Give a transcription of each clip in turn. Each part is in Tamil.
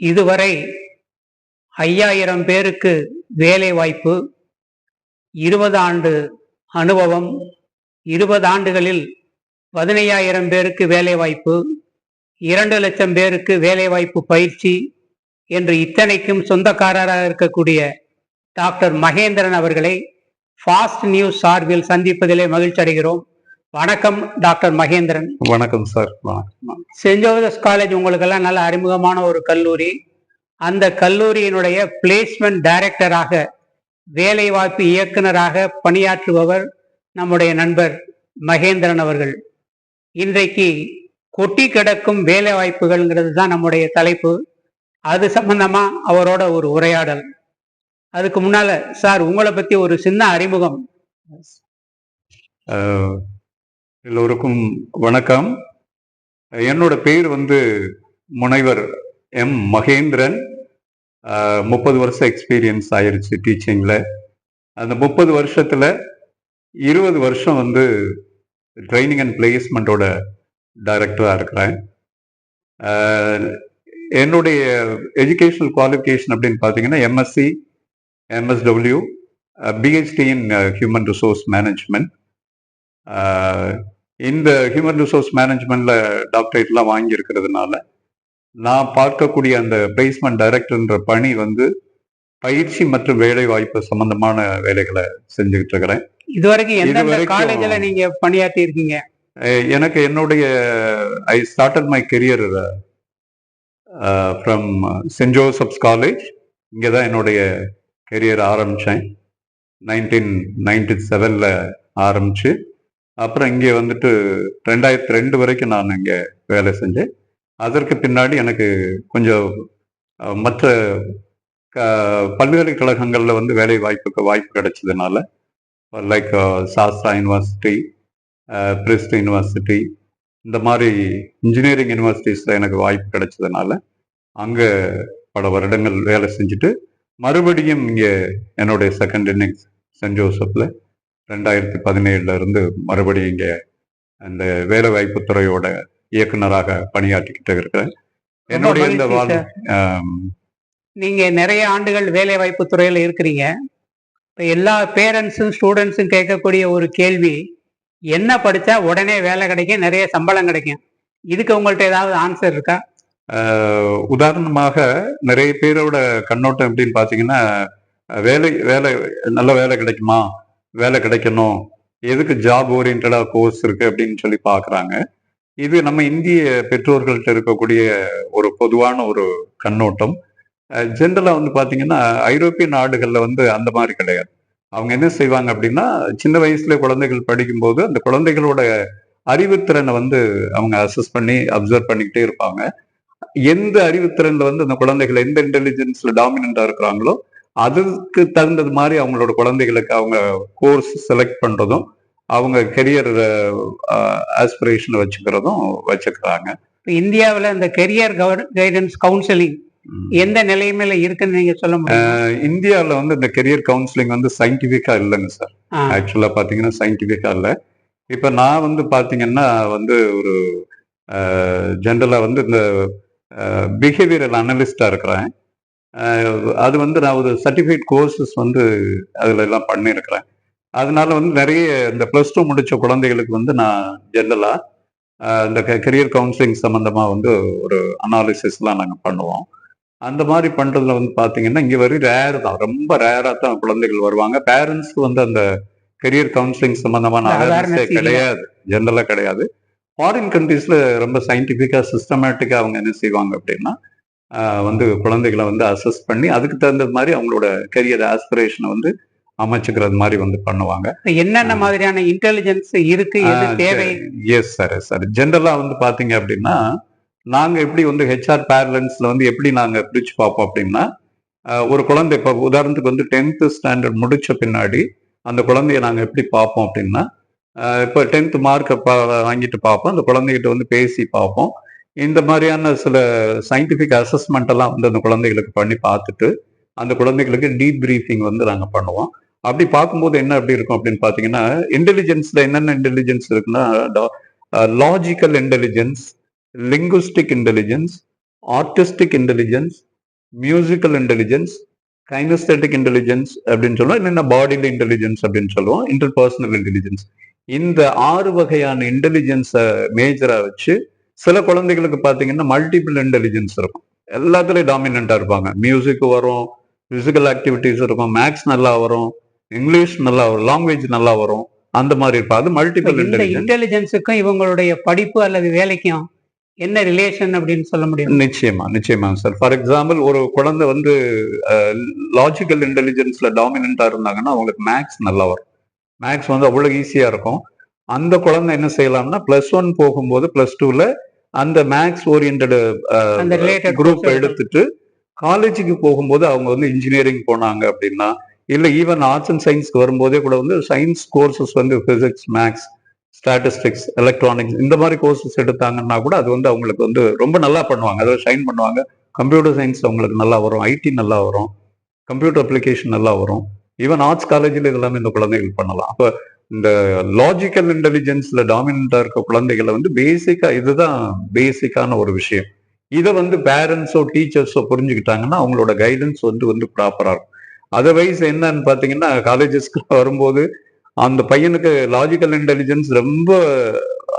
இதுவரை ஐயாயிரம் பேருக்கு வேலை வாய்ப்பு இருபது ஆண்டு அனுபவம் இருபது ஆண்டுகளில் பதினையாயிரம் பேருக்கு வேலை வாய்ப்பு இரண்டு லட்சம் பேருக்கு வேலை வாய்ப்பு பயிற்சி என்று இத்தனைக்கும் சொந்தக்காரராக இருக்கக்கூடிய டாக்டர் மகேந்திரன் அவர்களை ஃபாஸ்ட் நியூஸ் சார்பில் சந்திப்பதிலே மகிழ்ச்சி அடைகிறோம் வணக்கம் டாக்டர் மகேந்திரன். வணக்கம் சார் சென்ட் ஜோசப்ஸ் காலேஜ் உங்களுக்கெல்லாம் நல்ல அறிமுகமான ஒரு கல்லூரி. அந்த கல்லூரியினுடைய பிளேஸ்மெண்ட் டைரக்டராக வேலைவாய்ப்பு இயக்குனராக பணியாற்றுபவர் நம்முடைய நண்பர் மகேந்திரன் அவர்கள். இன்றைக்கு கொட்டி கிடக்கும் வேலை வாய்ப்புகள்ங்கிறது தான் நம்முடைய தலைப்பு. அது சம்பந்தமா அவரோட ஒரு உரையாடல். அதுக்கு முன்னால சார் உங்களை பத்தி ஒரு சின்ன அறிமுகம். எல்லோருக்கும் வணக்கம். என்னோட பேர் வந்து முனைவர் எம். மகேந்திரன். முப்பது வருஷம் எக்ஸ்பீரியன்ஸ் ஆயிடுச்சு டீச்சிங்கில் அந்த முப்பது வருஷத்தில் இருபது வருஷம் வந்து ட்ரைனிங் அண்ட் பிளேஸ்மெண்ட்டோட டைரக்டராக இருக்கிறேன். என்னுடைய எஜுகேஷனல் குவாலிஃபிகேஷன் அப்படின்னு பார்த்தீங்கன்னா MSc MSW PhD in human resource management இந்த ஹியூமன் ரிசோர்ஸ் மேனேஜ்மெண்ட்ல டாக்டரேட்லாம் வாங்கியிருக்கிறதுனால நான் பார்க்கக்கூடிய அந்த பிளேஸ்மெண்ட் டைரக்டர்ன்ற பணி வந்து பயிற்சி மற்றும் வேலை வாய்ப்பு சம்பந்தமான வேலைகளை செஞ்சுக்கிட்டு இருக்கிறேன் இதுவரைக்கும் எந்தெந்த காலேஜ்ல நீங்க பணியாற்றி இருக்கீங்க எனக்கு என்னுடைய I started my career from Saint Joseph's college இங்கே தான் என்னுடைய கெரியர் ஆரம்பித்தேன் நைன்டீன் நைன்டி செவனில் ஆரம்பிச்சு அப்புறம் இங்கே வந்துட்டு ரெண்டாயிரத்தி ரெண்டு வரைக்கும் நான் இங்கே வேலை செஞ்சேன். அதற்கு பின்னாடி எனக்கு கொஞ்சம் மற்ற க பல்கலைக்கழகங்களில் வந்து வேலை வாய்ப்புக்கு வாய்ப்பு கிடைச்சதுனால like Sastra university PRIST university இந்த மாதிரி இன்ஜினியரிங் யூனிவர்சிட்டிஸில் எனக்கு வாய்ப்பு கிடைச்சதுனால அங்கே பல வருடங்கள் வேலை செஞ்சுட்டு மறுபடியும் இங்கே என்னுடைய செகண்ட் இன்னிங்ஸ் சென்ட் ஜோசப்பில் ரெண்டாயிரத்தி பதினேழுல இருந்து மறுபடியும் இங்கே அந்த வேலை வாய்ப்பு துறையோட இயக்குனராக பணியாற்றிக்கிட்டு இருக்கிறேன். என்னுடைய இந்த வாழ் நீங்க நிறைய ஆண்டுகள் வேலை வாய்ப்பு துறையில இருக்கிறீங்க. இப்ப எல்லா பேரண்ட்ஸும் ஸ்டூடெண்ட்ஸும் கேட்கக்கூடிய ஒரு கேள்வி என்ன படிச்சா உடனே வேலை கிடைக்கும் நிறைய சம்பளம் கிடைக்கும்? இதுக்கு உங்கள்ட்ட ஏதாவது ஆன்சர் இருக்கா? உதாரணமாக நிறைய பேரோட கண்ணோட்டம் எப்படின்னு பார்த்தீங்கன்னா வேலை வேலை நல்ல வேலை கிடைக்குமா? வேலை கிடைக்கணும். எதுக்கு ஜாப் ஓரியன்டா கோர்ஸ் இருக்கு அப்படின்னு சொல்லி பார்க்குறாங்க. இது நம்ம இந்திய பெற்றோர்கள்ட்ட இருக்கக்கூடிய ஒரு பொதுவான ஒரு கண்ணோட்டம். ஜென்ரலாக வந்து பார்த்தீங்கன்னா ஐரோப்பிய நாடுகளில் வந்து அந்த மாதிரி கிடையாது. அவங்க என்ன செய்வாங்க அப்படின்னா சின்ன வயசுல குழந்தைகள் படிக்கும்போது அந்த குழந்தைகளோட அறிவுத்திறனை வந்து அவங்க அசஸ் பண்ணி அப்சர்வ் பண்ணிக்கிட்டே இருப்பாங்க. எந்த அறிவுத்திறன்ல வந்து அந்த குழந்தைகள் எந்த இன்டெலிஜென்ஸ்ல டாமினண்டா இருக்கிறாங்களோ அதுக்கு தகுந்தது மாதிரி அவங்களோட குழந்தைகளுக்கு அவங்க கோர்ஸ் செலக்ட் பண்றதும் அவங்க கெரியர் ஆஸ்பிரேஷன் வச்சுக்கிறதும் வச்சுக்கிறாங்க. இந்தியாவுல இந்த கெரியர் கைடன்ஸ் கவுன்சிலிங் எந்த நிலைமையில இருக்குன்னு நீங்க சொல்ல முடியும்? இந்தியாவில் வந்து இந்த கெரியர் கவுன்சிலிங் வந்து சயின்டிஃபிக்கா இல்லைங்க சார். ஆக்சுவலா பாத்தீங்கன்னா சயின்டிஃபிக்கா இல்ல. இப்ப நான் வந்து பாத்தீங்கன்னா வந்து ஒரு ஜென்ரலா வந்து இந்த பிஹேவியரல் அனலிஸ்டா இருக்கிறேன். அது வந்து நான் ஒரு சர்டிஃபிகேட் கோர்சஸ் வந்து அதுல எல்லாம் பண்ணியிருக்கிறேன். அதனால வந்து நிறைய இந்த ப்ளஸ் டூ முடிச்ச குழந்தைகளுக்கு வந்து நான் ஜென்ரலா இந்த கெரியர் கவுன்சிலிங் சம்பந்தமா வந்து ஒரு அனாலிசிஸ்லாம் நாங்கள் பண்ணுவோம். அந்த மாதிரி பண்றதுல வந்து பாத்தீங்கன்னா இங்க வரை ரேர் தான். ரொம்ப ரேரா தான் குழந்தைகள் வருவாங்க. பேரண்ட்ஸ்க்கு வந்து அந்த கெரியர் கவுன்சிலிங் awareness அவேர்னஸே. கிடையாது. ஜென்ரலா கிடையாது. ஃபாரின் கண்ட்ரீஸ்ல ரொம்ப சயின்டிஃபிக்கா சிஸ்டமேட்டிக்கா அவங்க என்ன செய்வாங்க அப்படின்னா வந்து குழந்தைகளை வந்து அசஸ் பண்ணி அதுக்கு தகுந்த மாதிரி அவங்களோட கெரியர் ஆஸ்பிரேஷனை வந்து அமைச்சுக்கிறது மாதிரி வந்து பண்ணுவாங்க. என்னென்ன மாதிரியான இன்டெலிஜென்ஸ் இருக்கு தேவை? எஸ் சார் சார் ஜென்ரலா வந்து பாத்தீங்க அப்படின்னா நாங்க எப்படி வந்து ஹெச்ஆர் பேரலன்ஸ்ல வந்து எப்படி நாங்க பிரிச்சு பார்ப்போம் அப்படின்னா ஒரு குழந்தை இப்போ உதாரணத்துக்கு வந்து டென்த் ஸ்டாண்டர்ட் முடிச்ச பின்னாடி அந்த குழந்தைய நாங்க எப்படி பார்ப்போம் அப்படின்னா இப்போ டென்த் மார்க்கை வாங்கிட்டு பார்ப்போம். அந்த குழந்தைகிட்ட வந்து பேசி பார்ப்போம். இந்த மாதிரியான சில சயின்டிஃபிக் அசஸ்மெண்ட் எல்லாம் வந்து அந்த குழந்தைகளுக்கு பண்ணி பார்த்துட்டு அந்த குழந்தைகளுக்கு டீப் பிரீஃபிங் வந்து நாங்கள் பண்ணுவோம். அப்படி பார்க்கும்போது என்ன அப்படி இருக்கும் அப்படின்னு பார்த்தீங்கன்னா இன்டெலிஜென்ஸ்ல என்னென்ன இன்டெலிஜென்ஸ் இருக்குன்னா logical intelligence linguistic intelligence artistic intelligence musical intelligence kinesthetic intelligence அப்படின்னு சொல்லுவோம். இல்லைன்னா பாடியில் இன்டெலிஜென்ஸ் அப்படின்னு சொல்லுவோம். இன்டர்பர்சனல் இன்டெலிஜென்ஸ் இந்த ஆறு வகையான இன்டெலிஜென்ஸை மேஜராக வச்சு சில குழந்தைகளுக்கு பார்த்தீங்கன்னா மல்டிபிள் இன்டெலிஜென்ஸ் இருக்கும். எல்லாத்துலயும் டாமினண்டா இருப்பாங்க. மியூசிக் வரும் பிசிக்கல் ஆக்டிவிட்டிஸ் இருக்கும் மேக்ஸ் நல்லா வரும் இங்கிலீஷ் நல்லா வரும் லாங்குவேஜ் நல்லா வரும். அந்த மாதிரி இருப்பா அது மல்டிபிள் இன்டெலிஜென்ஸுக்கும் இவங்களுடைய படிப்பு அல்லது வேலைக்கும் என்ன ரிலேஷன் அப்படின்னு சொல்ல முடியும்? நிச்சயமா நிச்சயமா சார் ஃபார் எக்ஸாம்பிள் ஒரு குழந்தை வந்து லாஜிக்கல் இன்டெலிஜென்ஸ்ல டாமினண்டா இருந்தாங்கன்னா அவங்களுக்கு மேக்ஸ் நல்லா வரும். மேக்ஸ் வந்து அவ்வளவு ஈஸியா இருக்கும். அந்த குழந்தை என்ன செய்யலாம்னா பிளஸ் ஒன் போகும்போது பிளஸ் டூல அந்த மேக்ஸ் ஓரியன்ட் குரூப் எடுத்துட்டு காலேஜுக்கு போகும்போது அவங்க வந்து இன்ஜினியரிங் போனாங்க அப்படின்னா இல்ல ஈவன் ஆர்ட்ஸ் அண்ட் சயின்ஸ்க்கு வரும்போதே கூட வந்து சயின்ஸ் கோர்சஸ் வந்து பிசிக்ஸ் மேக்ஸ் ஸ்டாட்டிஸ்டிக்ஸ் எலக்ட்ரானிக்ஸ் இந்த மாதிரி கோர்சஸ் எடுத்தாங்கன்னா கூட அது வந்து அவங்களுக்கு வந்து ரொம்ப நல்லா பண்ணுவாங்க. அதில் ஷைன் பண்ணுவாங்க. கம்ப்யூட்டர் சயின்ஸ் அவங்களுக்கு நல்லா வரும். ஐடி நல்லா வரும். கம்ப்யூட்டர் அப்ளிகேஷன் நல்லா வரும். ஈவன் ஆர்ட்ஸ் காலேஜில் இதெல்லாமே இந்த குழந்தைகள் பண்ணலாம். அப்போ இந்த லாஜிக்கல் இன்டெலிஜென்ஸ்ல டாமினண்டா இருக்க குழந்தைகளை வந்து பேசிக்கா இதுதான் பேசிக்கான ஒரு விஷயம். இதை வந்து பேரண்ட்ஸோ டீச்சர்ஸோ புரிஞ்சுக்கிட்டாங்கன்னா அவங்களோட கைடன்ஸ் வந்து வந்து ப்ராப்பரா இருக்கும். அதர்வைஸ் என்னன்னு பாத்தீங்கன்னா காலேஜஸ்க்கு வரும்போது அந்த பையனுக்கு லாஜிக்கல் இன்டெலிஜென்ஸ் ரொம்ப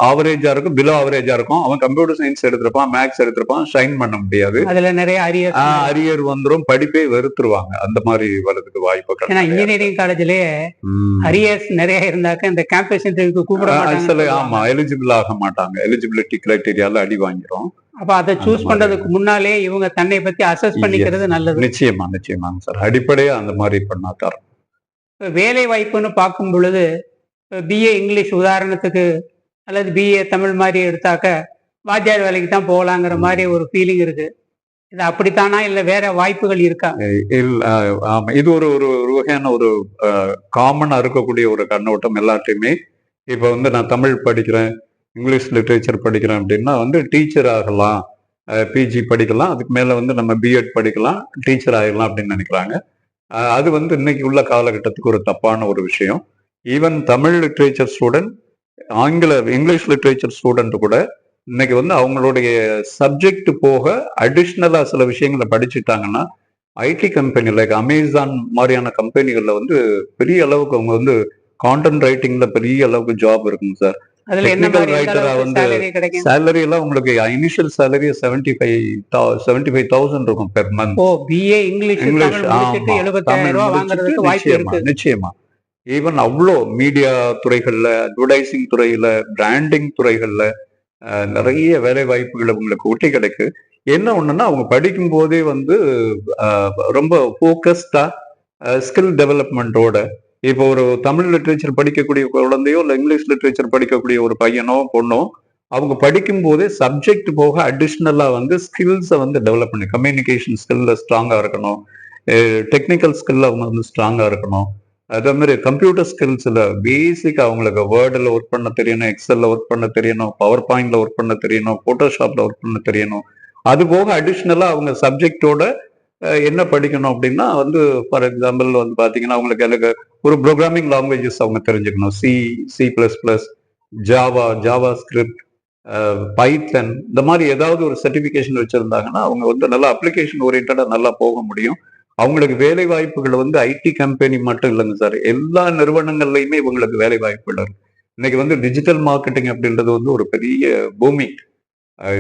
ஆவரேஜா இருக்கும் பிலோ ஆவரேஜா இருக்கும். அவன் கம்ப்யூட்டர் சயின்ஸ் எடுத்திருப்பான் மேக்ஸ் எடுத்திருப்பான் ஷைன் பண்ண முடியாது. அதுல நிறைய அரியர் அரியர் வந்துரும் படிப்பே வெறுத்துருவாங்க. அந்த மாதிரி வரதுக்கு வாய்ப்புகள் ஏன்னா இன்ஜினியரிங் காலேஜ்லயே. அரியர்ஸ் நிறைய இருந்தாக்க இந்த கேம்பஸ் இன்டர்வியூக்கு கூப்பிட சில ஆமா எலிஜிபிள் ஆக மாட்டாங்க. எலிஜிபிலிட்டி கிரைட்டீரியால அடி வாங்கிரும். அப்ப அதை சூஸ். பண்றதுக்கு முன்னாலே இவங்க தன்னை பத்தி அசஸ் பண்ணிக்கிறது நல்லது. நிச்சயமா நிச்சயமாங்க சார் அடிப்படையா அந்த மாதிரி பண்ணாதான் இப்ப வேலை வாய்ப்புன்னு பார்க்கும் பொழுது பிஏ இங்கிலீஷ் உதாரணத்துக்கு அல்லது பிஏ தமிழ் மாதிரி எடுத்தாக்க வாத்தியார் வேலைக்கு தான் போகலாங்கிற மாதிரி ஒரு ஃபீலிங் இருக்கு. இது அப்படித்தானா இல்ல வேற வாய்ப்புகள் இருக்கா? இல்ல இது ஒரு ஒரு வகையான ஒரு காமனா இருக்கக்கூடிய ஒரு கண்ணோட்டம் எல்லாத்தையுமே இப்ப வந்து நான் தமிழ் படிக்கிறேன் இங்கிலீஷ் லிட்ரேச்சர் படிக்கிறேன் அப்படின்னா வந்து டீச்சர் ஆகலாம். பிஜி படிக்கலாம். அதுக்கு மேல வந்து நம்ம பிஎட் படிக்கலாம். டீச்சர் ஆகிடலாம் அப்படின்னு நினைக்கிறாங்க. அது வந்து இன்னைக்கு உள்ள காலகட்டத்துக்கு ஒரு தப்பான ஒரு விஷயம். ஈவன் தமிழ் லிட்ரேச்சர் ஸ்டூடெண்ட் ஆங்கில இங்கிலீஷ் லிட்ரேச்சர் ஸ்டூடெண்ட் கூட இன்னைக்கு வந்து அவங்களுடைய சப்ஜெக்ட் போக அடிஷ்னலா சில விஷயங்களை படிச்சுட்டாங்கன்னா ஐடி கம்பெனி லைக் அமேசான் மாதிரியான கம்பெனிகள்ல வந்து பெரிய அளவுக்கு அவங்க வந்து கான்டென்ட் ரைட்டிங்ல பெரிய அளவுக்கு ஜாப் இருக்குங்க சார். writer-ஆ அளவுக்கு வந்து சேலரி எல்லாம் உங்களுக்கு initial salary seventy five seventy five thousand இருக்கும் பெர் மந்த் இங்கிலீஷ் இங்கிலீஷ் நிச்சயமா. ஈவன் அவ்வளோ மீடியா துறைகளில் அட்வர்டைசிங் துறையில் பிராண்டிங் துறைகளில் நிறைய வேலை வாய்ப்புகள் உங்களுக்கு ஒட்டி கிடைக்கு. என்ன ஒன்றுன்னா அவங்க படிக்கும் போதே வந்து ரொம்ப ஃபோக்கஸ்டாக ஸ்கில் டெவலப்மெண்ட்டோட இப்போ ஒரு தமிழ் லிட்ரேச்சர் படிக்கக்கூடிய குழந்தையோ இல்லை இங்கிலீஷ் லிட்ரேச்சர் படிக்கக்கூடிய ஒரு பையனோ பொண்ணோ அவங்க படிக்கும் போதே சப்ஜெக்ட் போக அடிஷ்னலாக வந்து ஸ்கில்ஸை வந்து டெவலப் பண்ணி. கம்யூனிகேஷன் ஸ்கில்ல ஸ்ட்ராங்காக இருக்கணும். டெக்னிக்கல் ஸ்கில்ல அவங்க வந்து ஸ்ட்ராங்காக இருக்கணும். அதே மாதிரி கம்ப்யூட்டர் ஸ்கில்ஸில் பேசிக் அவங்களுக்கு வேர்டில் ஒர்க் பண்ண தெரியணும் எக்ஸலில் ஒர்க் பண்ண தெரியணும் பவர் பாயிண்டில் ஒர்க் பண்ண தெரியணும் ஃபோட்டோஷாப்பில் ஒர்க் பண்ண தெரியணும். அது போக அடிஷ்னலாக அவங்க சப்ஜெக்டோட என்ன படிக்கணும் அப்படின்னா வந்து ஃபார் எக்ஸாம்பிள் வந்து பார்த்தீங்கன்னா அவங்களுக்கு எனக்கு ஒரு ப்ரோக்ராமிங் லாங்குவேஜஸ் அவங்க தெரிஞ்சுக்கணும். C C plus plus Java JavaScript Python இந்த மாதிரி ஏதாவது ஒரு சர்டிஃபிகேஷன் வச்சுருந்தாங்கன்னா அவங்க வந்து நல்லா அப்ளிகேஷன் ஓரியன்டாக நல்லா போக முடியும். அவங்களுக்கு வேலை வாய்ப்புகள் வந்து ஐடி கம்பெனி மட்டும் இல்லைங்க சார் எல்லா நிறுவனங்கள்லயுமே இவங்களுக்கு வேலை வாய்ப்புகள் இருக்கு. இன்னைக்கு வந்து டிஜிட்டல் மார்க்கெட்டிங் அப்படின்றது வந்து ஒரு பெரிய பூமி.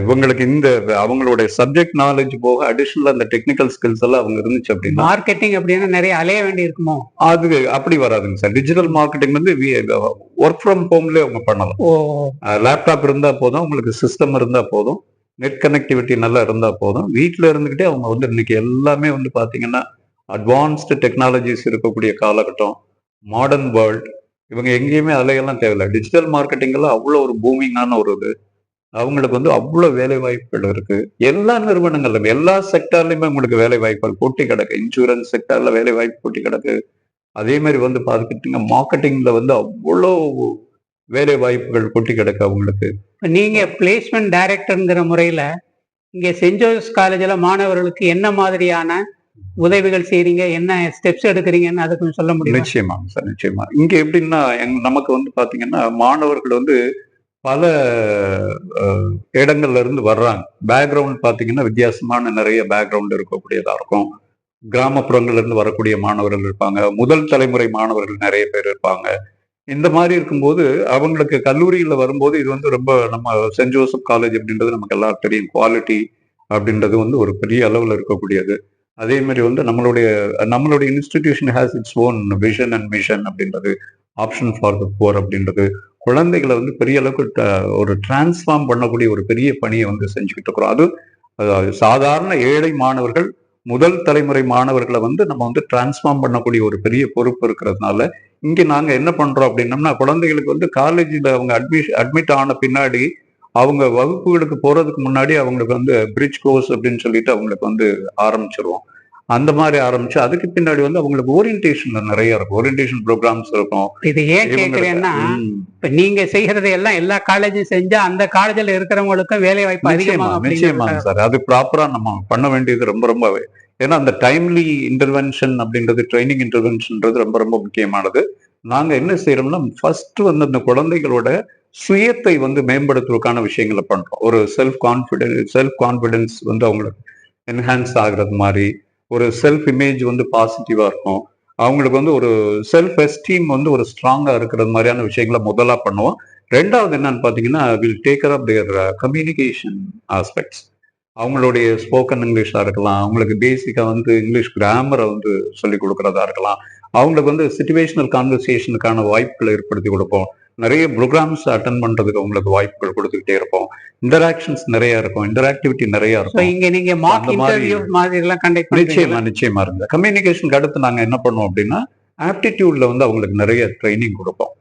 இவங்களுக்கு இந்த அவங்களுடைய சப்ஜெக்ட் நாலேஜ் போக அடிஷனல் அந்த டெக்னிக்கல் ஸ்கில்ஸ் எல்லாம் அவங்க இருந்துச்சு அப்படின்னா மார்க்கெட்டிங் அப்படின்னா நிறைய அலைய வேண்டி இருக்குமோ அது அப்படி வராதுங்க சார் டிஜிட்டல் மார்க்கெட்டிங் வந்து ஒர்க் ஃப்ரம் ஹோம்லேயே அவங்க பண்ணலாம். லேப்டாப் இருந்தா போதும் உங்களுக்கு சிஸ்டம் இருந்தா போதும். நெட் கனெக்டிவிட்டி நல்லா இருந்தால் போதும். வீட்டில் இருந்துக்கிட்டே அவங்க வந்து இன்னைக்கு எல்லாமே வந்து பார்த்தீங்கன்னா அட்வான்ஸ்டு டெக்னாலஜிஸ் இருக்கக்கூடிய காலகட்டம் மாடர்ன் வேர்ல்ட் இவங்க எங்கேயுமே அலையெல்லாம் தேவையில்லை. டிஜிட்டல் மார்க்கெட்டிங்கெல்லாம் அவ்வளோ ஒரு பூமிங்கான ஒரு இது. அவங்களுக்கு வந்து அவ்வளோ வேலை வாய்ப்புகள் இருக்கு. எல்லா நிறுவனங்கள்லும் எல்லா செக்டார்லயுமே உங்களுக்கு வேலை வாய்ப்புகள் போட்டி கிடக்கு. இன்சூரன்ஸ் செக்டார்ல வேலை வாய்ப்பு போட்டி கிடக்கு. அதே மாதிரி வந்து பார்த்துக்கிட்டீங்க மார்க்கெட்டிங்ல வந்து அவ்வளோ வேலை வாய்ப்புகள் போட்டி கிடக்கு அவங்களுக்கு. நீங்கள் நீங்க பிளேஸ்மெண்ட் டைரக்டர்ங்கிற முறையில இங்க சென்ட் ஜோசப் காலேஜில் மாணவர்களுக்கு என்ன மாதிரியான உதவிகள் செய்றீங்க? என்ன ஸ்டெப்ஸ் எடுக்கிறீங்கன்னு அதை கொஞ்சம் சொல்ல முடியும்? நிச்சயமா சார் நிச்சயமா. இங்க எப்படின்னா எங் நமக்கு வந்து பாத்தீங்கன்னா மாணவர்கள் வந்து பல இடங்கள்ல இருந்து வர்றாங்க. பேக்ரவுண்ட் பாத்தீங்கன்னா வித்தியாசமான நிறைய பேக்ரவுண்ட் இருக்கக்கூடியதா இருக்கும். கிராமப்புறங்கள்ல இருந்து வரக்கூடிய மாணவர்கள் இருப்பாங்க. முதல் தலைமுறை மாணவர்கள் நிறைய பேர் இருப்பாங்க. இந்த மாதிரி இருக்கும்போது அவங்களுக்கு கல்லூரியில் வரும்போது இது வந்து ரொம்ப நம்ம சென்ட் ஜோசப் காலேஜ் அப்படின்றது நமக்கு எல்லாரும் தெரியும். குவாலிட்டி அப்படின்றது வந்து ஒரு பெரிய அளவில் இருக்கக்கூடியது. அதே மாதிரி வந்து நம்மளுடைய நம்மளுடைய institution has its own vision and mission அப்படின்றது ஆப்ஷன் ஃபார் த போர் அப்படின்றது. குழந்தைகளை வந்து பெரிய அளவுக்கு ஒரு டிரான்ஸ்ஃபார்ம் பண்ணக்கூடிய ஒரு பெரிய பணியை வந்து செஞ்சுக்கிட்டு இருக்கிறோம். அது சாதாரண ஏழை மாணவர்கள் முதல் தலைமுறை மாணவர்களை வந்து நம்ம வந்து டிரான்ஸ்ஃபார்ம் பண்ணக்கூடிய ஒரு பெரிய பொறுப்பு இருக்கிறதுனால இங்க நாங்க என்ன பண்றோம் அப்படின்னம்னா குழந்தைகளுக்கு வந்து காலேஜில் அவங்க அட்மிஷன் அட்மிட் ஆன பின்னாடி அவங்க வகுப்புகளுக்கு போறதுக்கு முன்னாடி அவங்களுக்கு வந்து பிரிட்ஜ் கோர்ஸ் அப்படின்னு சொல்லிட்டு அவங்களுக்கு வந்து ஆரம்பிச்சிருவோம். அந்த மாதிரி ஆரம்பிச்சு அதுக்கு பின்னாடி வந்து அவங்களுக்கு ஓரியன்டேஷன் நிறைய இருக்கும். ஓரியன்டேஷன் ப்ரோக்ராம்ஸ் இருக்கும். இது ஏன் கேக்குறேன்னா ம், இப்ப நீங்க செய்யறதை எல்லாம் எல்லா காலேஜும் செஞ்சா அந்த காலேஜ்ல இருக்கிறவங்களுக்கும் வேலை வாய்ப்பு நிச்சயமா நிச்சயமாங்க அப்படிங்கிறதுக்காக. சார். அது ப்ராப்பரா நம்ம பண்ண வேண்டியது ரொம்ப ரொம்ப ஏன்னா அந்த டைம்லி இன்டர்வென்ஷன் அப்படின்றது ட்ரைனிங் இன்டர்வென்ஷன்ன்றது ரொம்ப ரொம்ப முக்கியமானது. நாங்கள் என்ன செய்யறோம்னா ஃபர்ஸ்ட் வந்து அந்த குழந்தைகளோட சுயத்தை வந்து மேம்படுத்துவதற்கான விஷயங்களை பண்றோம். ஒரு செல்ஃப் கான்ஃபிடென்ஸ் செல்ஃப் கான்ஃபிடென்ஸ் வந்து அவங்களுக்கு என்ஹான்ஸ் ஆகுறது மாதிரி ஒரு செல்ஃப் இமேஜ் வந்து பாசிட்டிவா இருக்கும். அவங்களுக்கு வந்து ஒரு செல்ஃப் எஸ்டீம் வந்து ஒரு ஸ்ட்ராங்கா இருக்கிறது மாதிரியான விஷயங்களை முதலா பண்ணுவோம். ரெண்டாவது என்னன்னு பாத்தீங்கன்னா will take up their communication aspects அவங்களுடைய ஸ்போக்கன் இங்கிலீஷா இருக்கலாம். அவங்களுக்கு பேசிக்கா வந்து இங்கிலீஷ் கிராமரை வந்து சொல்லி கொடுக்கறதா இருக்கலாம். அவங்களுக்கு வந்து சிச்சுவேஷனல் கான்வர்சேஷனுக்கான வாய்ப்புகளை ஏற்படுத்தி கொடுப்போம். நிறைய ப்ரோக்ராம்ஸ் அட்டன் பண்றதுக்கு அவங்களுக்கு வாய்ப்புகள் கொடுத்துக்கிட்டே இருப்போம். இன்டராக்ஷன்ஸ் நிறைய இருக்கும். இன்டராக்டிவிட்டி நிறைய இருக்கும். இங்க நீங்க மார்க் அந்த மாதிரி- இன்டர்வியூ மாதிரி எல்லாம் கண்டக்ட் நிச்சயமா நிச்சயமா இருங்க. கம்யூனிகேஷனுக்கு அடுத்து நாங்க என்ன பண்ணுவோம் அப்படின்னா ஆப்டிடியூட்ல வந்து அவங்களுக்கு நிறைய ட்ரைனிங் கொடுப்போம்.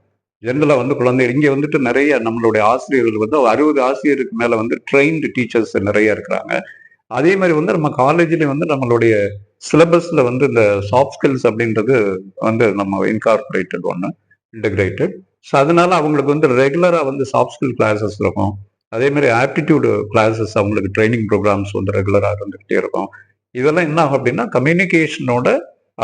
ஜென்ரலாக வந்து குழந்தை இங்கே வந்துட்டு நிறைய நம்மளுடைய ஆசிரியர்கள் வந்து அறுபது ஆசிரியருக்கு மேலே வந்து ட்ரெயின்டு டீச்சர்ஸ் நிறைய இருக்கிறாங்க. அதே மாதிரி வந்து நம்ம காலேஜ்லேயும் வந்து நம்மளுடைய சிலபஸில் வந்து இந்த சாஃப்ட் ஸ்கில்ஸ் அப்படின்றது வந்து நம்ம இன்கார்பரேட்டட் ஒன்று இன்டகிரேட்டட் ஸோ அதனால அவங்களுக்கு வந்து ரெகுலராக வந்து சாஃப்ட் ஸ்கில் கிளாஸஸ் இருக்கும். அதே மாதிரி ஆப்டிடியூடு கிளாஸஸ் அவங்களுக்கு ட்ரைனிங் ப்ரோக்ராம்ஸ் வந்து ரெகுலராக இருந்துகிட்டே இருக்கும். இதெல்லாம் என்ன ஆகும் அப்படின்னா கம்யூனிகேஷனோட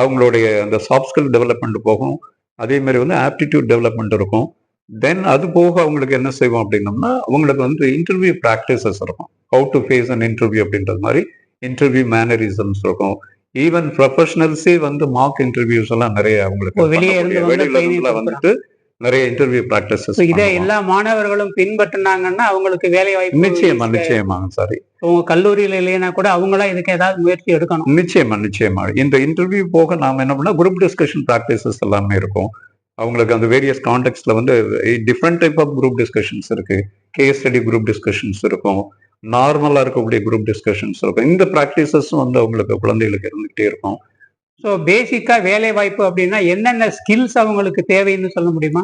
அவங்களுடைய அந்த சாஃப்ட் ஸ்கில் டெவலப்மெண்ட் போகும். அதே மாதிரி வந்து ஆப்டிடியூட் டெவலப்மெண்ட் இருக்கும். தென் அது போக அவங்களுக்கு என்ன செய்வோம் அப்படின்னம்னா அவங்களுக்கு வந்து இன்டர்வியூ ப்ராக்டிசஸ் இருக்கும். How to face an interview அப்படின்றது மாதிரி இன்டர்வியூ மேனரிசம்ஸ் இருக்கும். ஈவன் ப்ரொஃபஷனல்ஸே வந்து மார்க் இன்டர்வியூஸ் எல்லாம் நிறைய அவங்களுக்கு வெளியில வந்துட்டு நிறைய இன்டர்வியூ ப்ராக்டிசஸ் இதை எல்லா மாணவர்களும் பின்பற்றினாங்கன்னா அவங்களுக்கு வேலை வாய்ப்பு நிச்சயமா நிச்சயமாங்க சாரி உங்க கல்லூரியில இல்லைன்னா கூட அவங்களா இதுக்கு ஏதாவது முயற்சி எடுக்கணும். நிச்சயமா நிச்சயமா. இந்த இன்டர்வியூ போக நாம என்ன பண்ணா குரூப் டிஸ்கஷன் ப்ராக்டிசஸ் எல்லாமே இருக்கும். அவங்களுக்கு அந்த வேரியஸ் கான்டெக்ட்ல வந்து different type of group discussions இருக்கு. கேஸ் ஸ்டடி குரூப் டிஸ்கஷன்ஸ் இருக்கும். நார்மலா இருக்கக்கூடிய குரூப் டிஸ்கஷன்ஸ் இருக்கும். இந்த ப்ராக்டிசஸும் வந்து அவங்களுக்கு குழந்தைகளுக்கு இருந்துகிட்டே இருக்கும். ஸோ பேசிக்கா வேலை வாய்ப்பு அப்படின்னா என்னென்ன ஸ்கில்ஸ் அவங்களுக்கு தேவைன்னு சொல்ல முடியுமா?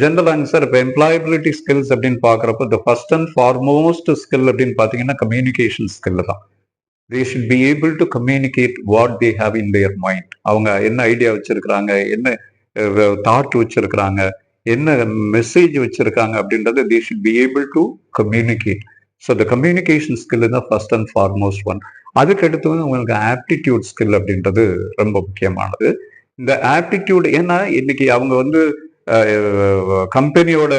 ஜென்ரலாங்க சார் இப்போ எம்ப்ளாயபிலிட்டி ஸ்கில்ஸ் அப்படின்னு பார்க்குறப்ப the first and foremost skill அப்படின்னு பார்த்தீங்கன்னா கம்யூனிகேஷன் ஸ்கில் தான். They should be able to communicate what they have in their mind அவங்க என்ன ஐடியா வச்சிருக்கிறாங்க என்ன தாட் வச்சிருக்கிறாங்க என்ன மெசேஜ் வச்சிருக்காங்க அப்படின்றத they should be able to communicate so the communication skill தான் ஃபர்ஸ்ட் அண்ட் ஃபார்மோஸ்ட் ஒன் அதுக்கு அடுத்து வந்து உங்களுக்கு ஆப்டிடியூட் ஸ்கில் அப்படின்றது ரொம்ப முக்கியமானது. இந்த ஆப்டிடியூட் ஏன்னா இன்னைக்கு அவங்க வந்து கம்பெனியோட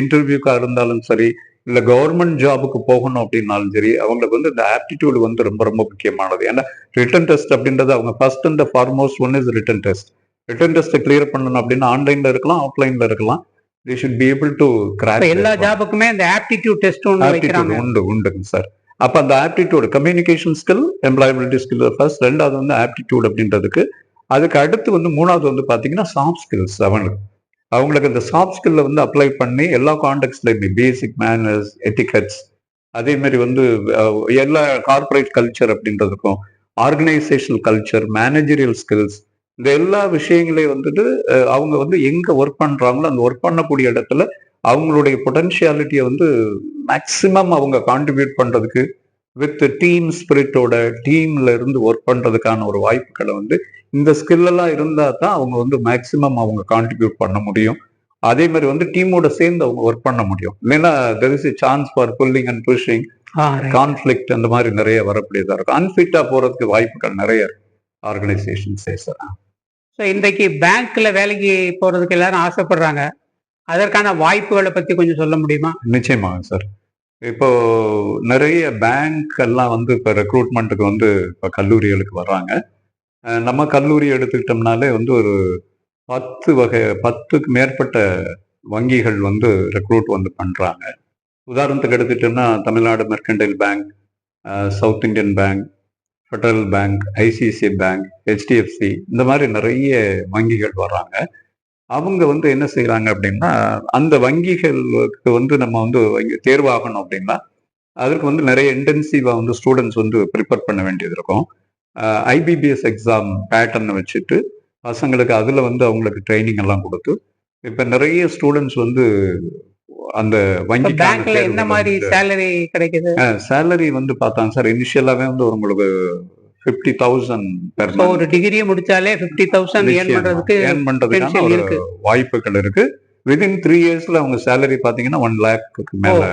இன்டர்வியூக்கா இருந்தாலும் சரி இல்ல கவர்மெண்ட் ஜாபுக்கு போகணும் அப்படின்னாலும் சரி அவங்களுக்கு வந்து இந்த ஆப்டிடியூட் வந்து ரொம்ப ரொம்ப முக்கியமானது. ஏன்னா ரிட்டன் டெஸ்ட் அப்படின்றது அவங்க first and foremost one is written test written test clear பண்ணணும் அப்படின்னா ஆன்லைன்ல இருக்கலாம் ஆஃப்லைன்ல இருக்கலாம். They should be able to crack எல்லா ஜாபுக்குமே இந்த ஆப்டிடியூட் டெஸ்ட் ஒன்று உண்டு உண்டுங்க சார் அப்போ அந்த aptitude communication skill employability skill first ரெண்டாவது வந்து ஆப்டிடியூட் அப்படின்றதுக்கு. அதுக்கு அடுத்து வந்து மூணாவது வந்து பார்த்தீங்கன்னா சாஃப்ட் ஸ்கில்ஸ் அவங்களுக்கு. அவங்களுக்கு அந்த சாஃப்ட் ஸ்கில்ல வந்து அப்ளை பண்ணி எல்லா கான்டெக்ட்லையுமே பேசிக் மேனர்ஸ் எட்டிகட்ஸ் அதே மாதிரி வந்து எல்லா கார்ப்பரேட் கல்ச்சர் அப்படின்றதுக்கும் ஆர்கனைசேஷனல் கல்ச்சர் மேனேஜரியல் ஸ்கில்ஸ் இந்த எல்லா விஷயங்களையும் வந்துட்டு அவங்க வந்து எங்க ஒர்க் பண்றாங்களோ அந்த ஒர்க் பண்ணக்கூடிய இடத்துல அவங்களுடைய பொட்டன்ஷியாலிட்டியை வந்து மேக்சிமம் அவங்க கான்ட்ரிபியூட் பண்றதுக்கு வித் டீம் ஸ்பிரிட்டோட டீம்ல இருந்து ஒர்க் பண்றதுக்கான ஒரு வாய்ப்புகளை வந்து இந்த ஸ்கில் எல்லாம் இருந்தா தான் அவங்க வந்து மேக்சிமம் அவங்க கான்ட்ரிபியூட் பண்ண முடியும். அதே மாதிரி வந்து டீமோட சேர்ந்து அவங்க ஒர்க் பண்ண முடியும். இல்லைன்னா there is chance for pulling and pushing conflict அந்த மாதிரி நிறைய வரக்கூடியதா இருக்கும். அன்ஃபிட்டா போறதுக்கு வாய்ப்புகள் நிறைய இருக்கு. ஆர்கனைசேஷன்ஸ் ஸோ இன்றைக்கு பேங்க்ல வேலைக்கு போறதுக்கு எல்லாரும் ஆசைப்படுறாங்க. அதற்கான வாய்ப்புகளை பத்தி கொஞ்சம் சொல்ல முடியுமா? நிச்சயமாக சார் இப்போ நிறைய பேங்க் எல்லாம் வந்து இப்போ ரெக்ரூட்மெண்ட்டுக்கு வந்து இப்போ கல்லூரிகளுக்கு வர்றாங்க. நம்ம கல்லூரி எடுத்துக்கிட்டோம்னாலே வந்து ஒரு பத்து வகை பத்துக்கு மேற்பட்ட வங்கிகள் வந்து ரெக்ரூட் வந்து பண்றாங்க. உதாரணத்துக்கு எடுத்துட்டோம்னா Tamil Nadu Mercantile Bank South Indian Bank Federal Bank ICICI Bank HDFC இந்த மாதிரி நிறைய வங்கிகள் வர்றாங்க. அவங்க வந்து என்ன செய்றாங்க அப்படின்னா அந்த வங்கிகளுக்கு வந்து நம்ம வந்து தேர்வாகணும் அப்படின்னா அதற்கு வந்து நிறைய இன்டென்சிவா வந்து ஸ்டூடெண்ட்ஸ் வந்து ப்ரிப்பேர் பண்ண வேண்டியது இருக்கும். ஐபிபிஎஸ் எக்ஸாம் பேட்டர்னை வச்சுட்டு பசங்களுக்கு அதுல வந்து அவங்களுக்கு ட்ரைனிங் எல்லாம் கொடுத்து இப்ப நிறைய ஸ்டூடெண்ட்ஸ் வந்து அந்த வங்கி பேங்க்ல என்ன மாதிரி சேலரி கிடைக்குது? சேலரி வந்து பார்த்தாங்க சார். இனிஷியலாவே வந்து உங்களுக்கு ஃபிஃப்டி தௌசண்ட் பெர் ஒரு டிகிரி முடிச்சாலே பிப்டி தௌசண்ட் ஏர்ன் பண்றதுக்கு ஏர்ன் பண்றதுக்கான இருக்கு. வாய்ப்புகள் இருக்கு. விதின் த்ரீ இயர்ஸ்ல அவங்க சேலரி பாத்தீங்கன்னா ஒன் லேக்கு மேல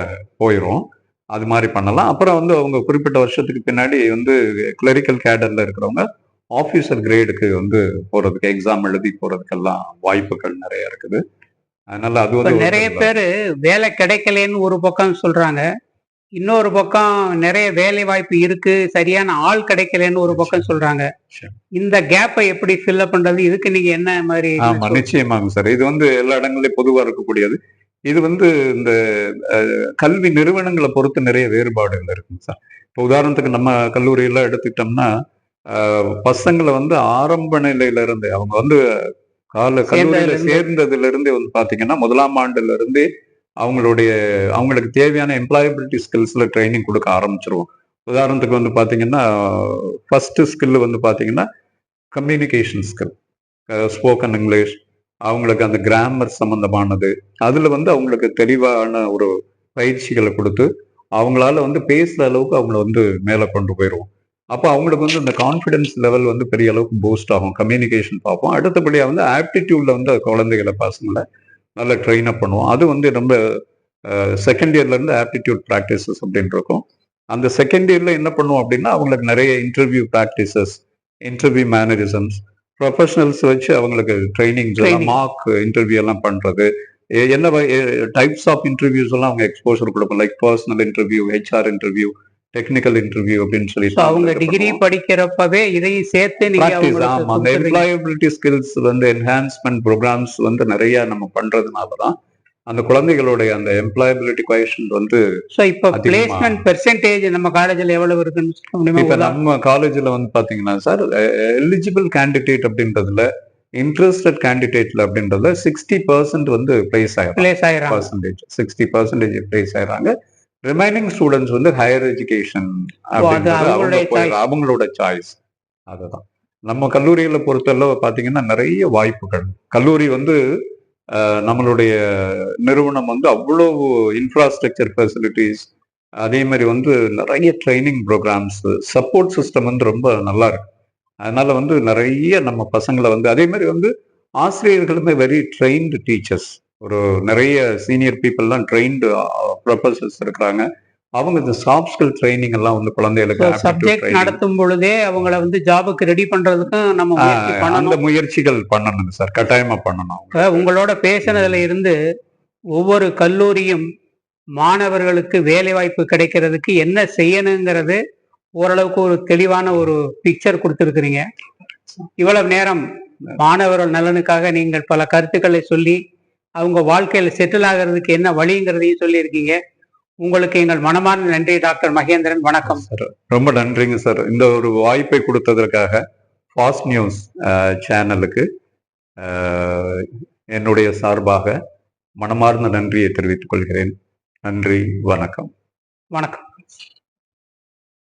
போயிடும் அது மாதிரி பண்ணலாம். அப்புறம் வந்து அவங்க குறிப்பிட்ட வருஷத்துக்கு பின்னாடி வந்து கிளரிக்கல் கேடர்ல இருக்கிறவங்க ஆபீசர் கிரேடுக்கு வந்து போறதுக்கு எக்ஸாம் எழுதி போறதுக்கெல்லாம் வாய்ப்புகள் நிறைய இருக்குது. அதனால அது வந்து நிறைய பேரு வேலை கிடைக்கலன்னு ஒரு பக்கம் சொல்றாங்க. இன்னொரு பக்கம் நிறைய வேலை வாய்ப்பு இருக்கு. சரியான ஆள் கிடைக்கலன்னு ஒரு பக்கம் சொல்றாங்க. இந்த கேப்பை எப்படி ஃபில் பண்றது? இதுக்கு நீங்க என்ன மாதிரி ஆமா நிச்சயமாங்க சார். இது வந்து எல்லா இடங்களையும் பொதுவா இருக்கக்கூடியது. இது வந்து இந்த கல்வி நிறுவனங்களை பொறுத்து நிறைய வேறுபாடுகள் இருக்குங்க சார். இப்போ உதாரணத்துக்கு நம்ம கல்லூரியெல்லாம் எடுத்துக்கிட்டோம்னா பசங்களை வந்து ஆரம்ப நிலையில இருந்து அவங்க வந்து கால கல்லூரியில. சேர்ந்ததுல இருந்தே வந்து பாத்தீங்கன்னா முதலாம் ஆண்டுல இருந்தே அவங்களுடைய அவங்களுக்கு தேவையான எம்ப்ளாயபிலிட்டி ஸ்கில்ஸில் ட்ரைனிங் கொடுக்க ஆரம்பிச்சிருவோம். உதாரணத்துக்கு வந்து பார்த்தீங்கன்னா ஃபஸ்ட்டு ஸ்கில் வந்து பார்த்தீங்கன்னா கம்யூனிகேஷன் ஸ்கில் ஸ்போக்கன் இங்கிலீஷ் அவங்களுக்கு அந்த கிராமர் சம்மந்தமானது அதில் வந்து அவங்களுக்கு தெளிவான ஒரு பயிற்சிகளை கொடுத்து அவங்களால வந்து பேசுகிற அளவுக்கு அவங்கள வந்து மேலே கொண்டு போயிடுவோம் அப்போ அவங்களுக்கு வந்து இந்த கான்ஃபிடன்ஸ் லெவல் வந்து பெரிய அளவுக்கு பூஸ்ட் ஆகும். கம்யூனிகேஷன் பார்ப்போம். அடுத்தபடியாக வந்து ஆப்டிடியூடில் வந்து குழந்தைகளை பசங்களை நல்லா ட்ரெயின் அப் பண்ணுவோம். அது வந்து ரொம்ப செகண்ட் இயர்ல இருந்து ஆப்டிடியூட் ப்ராக்டிசஸ் அப்படின்னு இருக்கும். அந்த செகண்ட் இயர்ல என்ன பண்ணுவோம் அப்படின்னா அவங்களுக்கு நிறைய interview practices interview mannerisms professionals வச்சு அவங்களுக்கு Training. மார்க் இன்டர்வியூ எல்லாம் பண்றது. எ- என்ன டைப்ஸ் ஆஃப் இன்டர்வியூஸ் எல்லாம் அவங்க எக்ஸ்போசர் கொடுப்போம் like personal interview HR interview technical interview அப்படின்னு சொல்லி அவங்க டிகிரி படிக்கிறப்பவே இதையும் சேர்த்து ஆமா. அந்த. எம்ப்ளாயபிலிட்டி ஸ்கில்ஸ் வந்து என்ஹான்ஸ்மெண்ட் ப்ரோக்ராம்ஸ் வந்து நிறைய நம்ம பண்றதுனால தான் அந்த குழந்தைகளுடைய அந்த எம்ப்ளாயபிலிட்டி கொயஷன் வந்து So, இப்ப பிளேஸ்மெண்ட் பெர்சென்டேஜ் நம்ம காலேஜ்ல எவ்வளவு இருக்குன்னு? இப்ப நம்ம காலேஜ்ல வந்து பாத்தீங்கன்னா சார் எலிஜிபிள் கேண்டிடேட் அப்படின்றதுல இன்ட்ரெஸ்டட் கேண்டிடேட்ல அப்படின்றதுல சிக்ஸ்டி பர்சன்ட் வந்து பிளேஸ் ஆயிரும் பிளேஸ் ஆயிராங்க பர்சன்டேஜ் சிக்ஸ்டி பர்சன்டேஜ் பிளேஸ் ஆயிராங்க ரிமைனிங் ஸ்டூடெண்ட்ஸ் வந்து ஹையர் எஜுகேஷன். அவங்களோட சாய்ஸ் அதுதான். நம்ம கல்லூரியில பொறுத்தளவு பாத்தீங்கன்னா நிறைய வாய்ப்புகள். கல்லூரி வந்து நம்மளுடைய நிறுவனம் வந்து அவ்வளவு இன்ஃப்ராஸ்ட்ரக்சர் ஃபெசிலிட்டிஸ் அதே மாதிரி வந்து நிறைய ட்ரைனிங் ப்ரோக்ராம்ஸ் சப்போர்ட் சிஸ்டம் வந்து ரொம்ப நல்லா இருக்கு. அதனால வந்து நிறைய நம்ம பசங்களை வந்து அதே மாதிரி வந்து ஆசிரியர்களுமே வெரி ட்ரெயின்டு டீச்சர்ஸ் ஒரு நிறைய சீனியர் பீப்புள்லாம் ட்ரெயின்டு ப்ரொஃபசர்ஸ் இருக்கிறாங்க. அவங்க இந்த சாஃப்ட் ஸ்கில் ட்ரைனிங் எல்லாம் வந்து குழந்தைகளுக்கு சப்ஜெக்ட். நடத்தும் பொழுதே அவங்கள வந்து ஜாபுக்கு ரெடி பண்றதுக்கும் நம்ம அந்த முயற்சிகள் பண்ணணும் சார் கட்டாயமா பண்ணணும் உங்களோட பேசினதுல இருந்து ஒவ்வொரு கல்லூரியும் மாணவர்களுக்கு வேலை வாய்ப்பு கிடைக்கிறதுக்கு என்ன செய்யணுங்கிறது ஓரளவுக்கு ஒரு தெளிவான ஒரு பிக்சர் கொடுத்துருக்கிறீங்க. இவ்வளவு நேரம் மாணவர்கள் நலனுக்காக நீங்கள் பல கருத்துக்களை சொல்லி அவங்க வாழ்க்கையில செட்டில் ஆகிறதுக்கு என்ன வழிங்கிறதையும் சொல்லியிருக்கீங்க. உங்களுக்கு எங்கள் மனமார்ந்த நன்றி டாக்டர் மகேந்திரன். வணக்கம். சார் ரொம்ப நன்றிங்க சார் இந்த ஒரு வாய்ப்பை கொடுத்ததற்காக ஃபாஸ்ட் நியூஸ் சேனலுக்கு என்னுடைய சார்பாக மனமார்ந்த நன்றியை தெரிவித்துக் கொள்கிறேன். நன்றி வணக்கம். வணக்கம்.